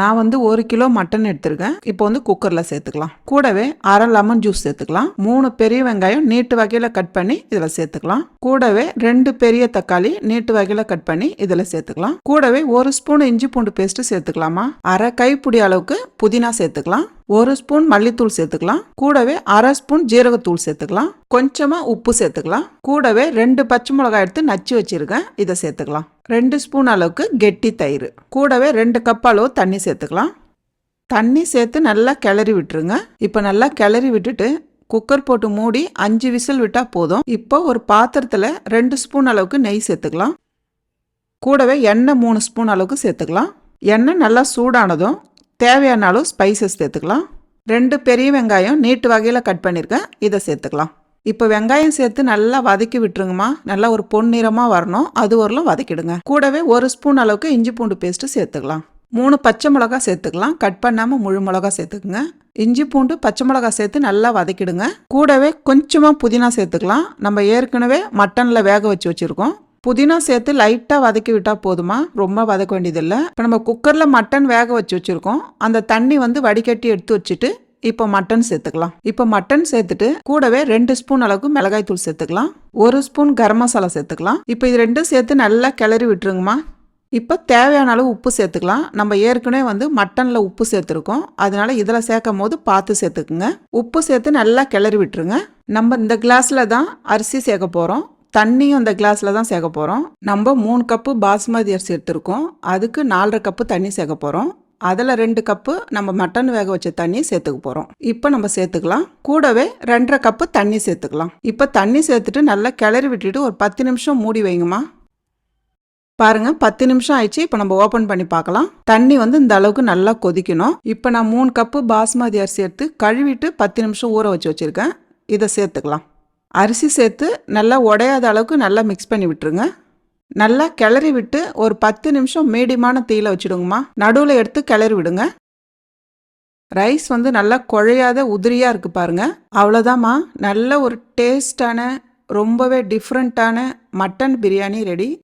நான் வந்து ஒரு கிலோ மட்டன் எடுத்திருக்கேன். இப்போ வந்து குக்கரில் சேர்த்துக்கலாம். கூடவே அரை லெமன் ஜூஸ் சேர்த்துக்கலாம். மூணு பெரிய வெங்காயம் நீட்டு வகையில் கட் பண்ணி இதில் சேர்த்துக்கலாம். கூடவே ரெண்டு பெரிய தக்காளி நீட்டு வகையில் கட் பண்ணி இதில் சேர்த்துக்கலாம். கூடவே ஒரு ஸ்பூன் இஞ்சி பூண்டு பேஸ்ட்டு சேர்த்துக்கலாமா? அரை கைப்பிடி அளவுக்கு புதினா சேர்த்துக்கலாம். ஒரு ஸ்பூன் மல்லித்தூள் சேர்த்துக்கலாம். கூடவே அரை ஸ்பூன் ஜீரகத்தூள் சேர்த்துக்கலாம். கொஞ்சமாக உப்பு சேர்த்துக்கலாம். கூடவே ரெண்டு பச்சை மிளகாய் எடுத்து நச்சு வச்சுருக்கேன். இதை சேர்த்துக்கலாம். ரெண்டு ஸ்பூன் அளவுக்கு கெட்டி தயிர். கூடவே ரெண்டு கப் அளவு தண்ணி சேர்த்துக்கலாம். தண்ணி சேர்த்து நல்லா கிளறி விட்டுருங்க. இப்போ நல்லா கிளறி விட்டுட்டு குக்கர் போட்டு மூடி அஞ்சு விசில் விட்டால் போதும். இப்போ ஒரு பாத்திரத்தில் ரெண்டு ஸ்பூன் அளவுக்கு நெய் சேர்த்துக்கலாம். கூடவே எண்ணெய் மூணு ஸ்பூன் அளவுக்கு சேர்த்துக்கலாம். எண்ணெய் நல்லா சூடானதும் தேவையான அளவு ஸ்பைசஸ் சேர்த்துக்கலாம். ரெண்டு பெரிய வெங்காயம் நீட்டு வகையில் கட் பண்ணியிருக்கேன் இதை சேர்த்துக்கலாம். இப்போ வெங்காயம் சேர்த்து நல்லா வதக்கி விட்டுருங்கம்மா. நல்லா ஒரு பொன்னிறமாக வரணும். அது வரலும் வதக்கிடுங்க. கூடவே ஒரு ஸ்பூன் அளவுக்கு இஞ்சி பூண்டு பேஸ்ட்டு சேர்த்துக்கலாம். மூணு பச்சை மிளகா சேர்த்துக்கலாம். கட் பண்ணாமல் முழு மிளகா சேர்த்துக்குங்க. இஞ்சி பூண்டு பச்சை மிளகா சேர்த்து நல்லா வதக்கிடுங்க. கூடவே கொஞ்சமாக புதினா சேர்த்துக்கலாம். நம்ம ஏற்கனவே மட்டனில் வேக வச்சு வச்சுருக்கோம். புதினா சேர்த்து லைட்டாக வதக்கி விட்டால் போதுமா? ரொம்ப வதக்க வேண்டியதில்லை. இப்போ நம்ம குக்கரில் மட்டன் வேக வச்சு வச்சுருக்கோம். அந்த தண்ணி வந்து வடிகட்டி எடுத்து வச்சுட்டு இப்போ மட்டன் சேர்த்துக்கலாம். இப்போ மட்டன் சேர்த்துட்டு கூடவே ரெண்டு ஸ்பூன் அளவுக்கு மிளகாய் தூள் சேர்த்துக்கலாம். ஒரு ஸ்பூன் கரம் மசாலா சேர்த்துக்கலாம். இப்போ இது ரெண்டும் சேர்த்து நல்லா கிளறி விட்டுருங்கம்மா. இப்போ தேவையான அளவு உப்பு சேர்த்துக்கலாம். நம்ம ஏற்கனவே வந்து மட்டனில் உப்பு சேர்த்துருக்கோம். அதனால இதில் சேர்க்கும் போது பார்த்து சேர்த்துக்குங்க. உப்பு சேர்த்து நல்லா கிளறி விட்டுருங்க. நம்ம இந்த கிளாஸில் தான் அரிசி சேர்க்க போகிறோம் தண்ணியும் இந்த கிளாஸில் தான் சேர்க்க போகிறோம் நம்ம மூணு கப்பு பாஸ்மதி அரிசி எடுத்திருக்கோம். அதுக்கு நாலரை கப்பு தண்ணி சேர்க்க போகிறோம் அதில் ரெண்டு கப்பு நம்ம மட்டன் வேக வச்ச தண்ணி சேர்த்துக்க போகிறோம் இப்போ நம்ம சேர்த்துக்கலாம். கூடவே ரெண்டரை கப்பு தண்ணி சேர்த்துக்கலாம். இப்போ தண்ணி சேர்த்துட்டு நல்லா கிளறி விட்டுட்டு ஒரு பத்து நிமிஷம் மூடி வைங்கம்மா. பாருங்கள் பத்து நிமிஷம் ஆயிடுச்சு. இப்போ நம்ம ஓப்பன் பண்ணி பார்க்கலாம். தண்ணி வந்து இந்த அளவுக்கு நல்லா கொதிக்கணும். இப்போ நான் மூணு கப்பு பாஸ்மதி அரிசி எடுத்து கழுவிட்டு பத்து நிமிஷம் ஊற வச்சு வச்சுருக்கேன். இதை சேர்த்துக்கலாம். அரிசி சேர்த்து நல்லா உடையாத அளவுக்கு நல்லா மிக்ஸ் பண்ணி விட்டுருங்க. நல்லா கிளறி விட்டு ஒரு பத்து நிமிஷம் மீடியமான தீயில வச்சுடுங்கம்மா. நடுவில் எடுத்து கிளறி விடுங்க. ரைஸ் வந்து நல்லா குழையாத உதிரியாக இருக்கு பாருங்க. அவ்வளோதாம்மா நல்ல ஒரு டேஸ்டான ரொம்பவே டிஃப்ரெண்ட்டான மட்டன் பிரியாணி ரெடி.